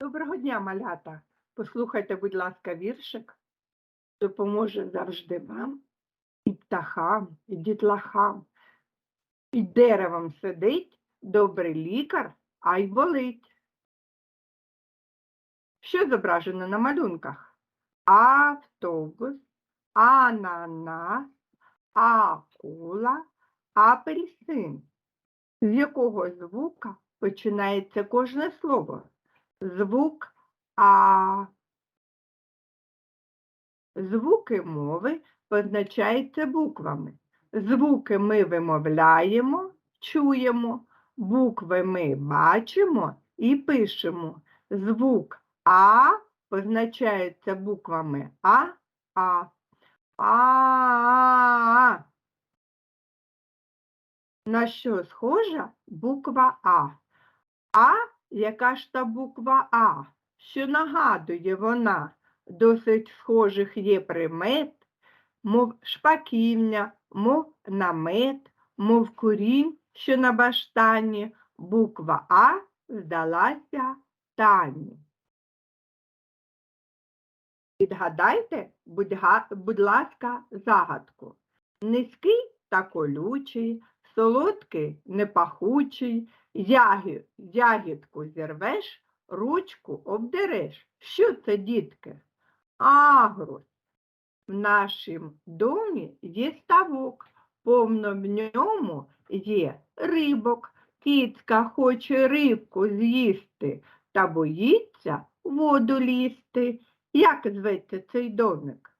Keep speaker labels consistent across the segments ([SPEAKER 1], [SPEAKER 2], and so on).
[SPEAKER 1] Доброго дня, малята. Послухайте, будь ласка, віршик. Допоможе завжди вам і птахам, і дітлахам. Під деревом сидить добрий лікар, а й болить. Що зображено на малюнках? Автобус, ананас, акула, апельсин. З якого звука починається кожне слово? Звук А. Звуки мови позначаються буквами. Звуки ми вимовляємо, чуємо, букви ми бачимо і пишемо. Звук А позначається буквами А, А. А. На що схожа буква А? А яка ж та буква А? Що нагадує вона? Досить схожих є примет, мов шпаківня, мов намет, мов курінь, що на баштані, буква А здалася Тані. Відгадайте, будь, будь ласка, загадку. Низький та колючий, солодкий непахучий, Ягі, ягідку зірвеш, ручку обдереш. Що це, дітки? Агрус. В нашім домі є ставок, повно в ньому є рибок. Кіцька хоче рибку з'їсти та боїться воду лізти. Як зветься цей домик?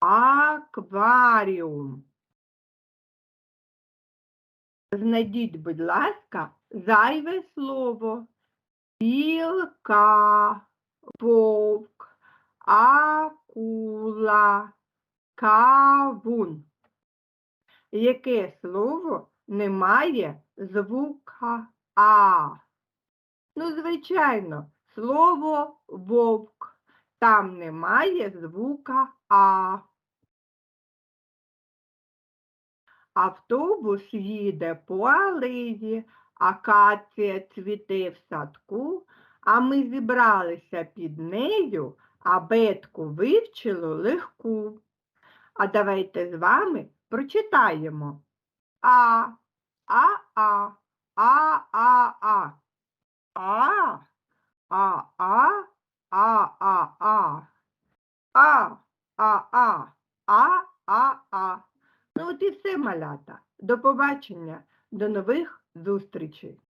[SPEAKER 1] Акваріум. Знайдіть, будь ласка, зайве слово. Білка, вовк, акула, кавун. Яке слово не має звука А? Ну, звичайно, слово вовк. Там немає звука А. Автобус їде по алеї, акація цвіте в садку, а ми зібралися під нею, а бетку вивчило легку. А давайте з вами прочитаємо. А, а, а, а, а, а. А, а, а, а, а. А, а, а, а, а, а. Ну от і все, малята. До побачення, до нових зустрічей.